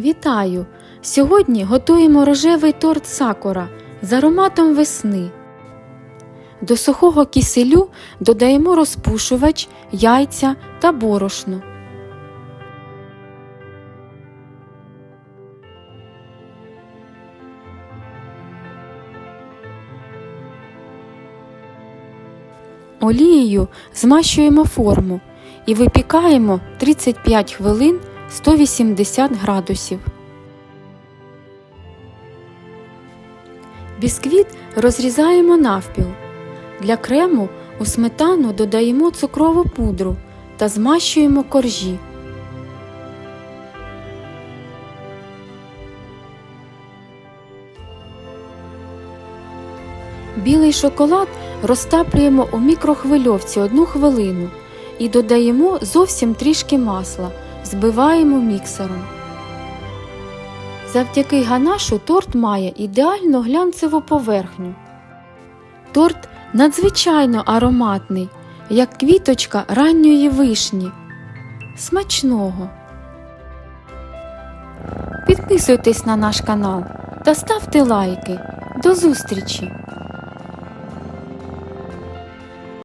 Вітаю! Сьогодні готуємо рожевий торт сакура з ароматом весни. До сухого киселю додаємо розпушувач, яйця та борошно. Олією змащуємо форму і випікаємо 35 хвилин 180 градусів. Бісквіт розрізаємо навпіл. Для крему у сметану додаємо цукрову пудру та змащуємо коржі. Білий шоколад розтаплюємо у мікрохвильовці 1 хвилину і додаємо зовсім трішки масла, збиваємо міксером. Завдяки ганашу торт має ідеально глянцеву поверхню. Торт надзвичайно ароматний, як квіточка ранньої вишні. Смачного! Підписуйтесь на наш канал та ставте лайки. До зустрічі!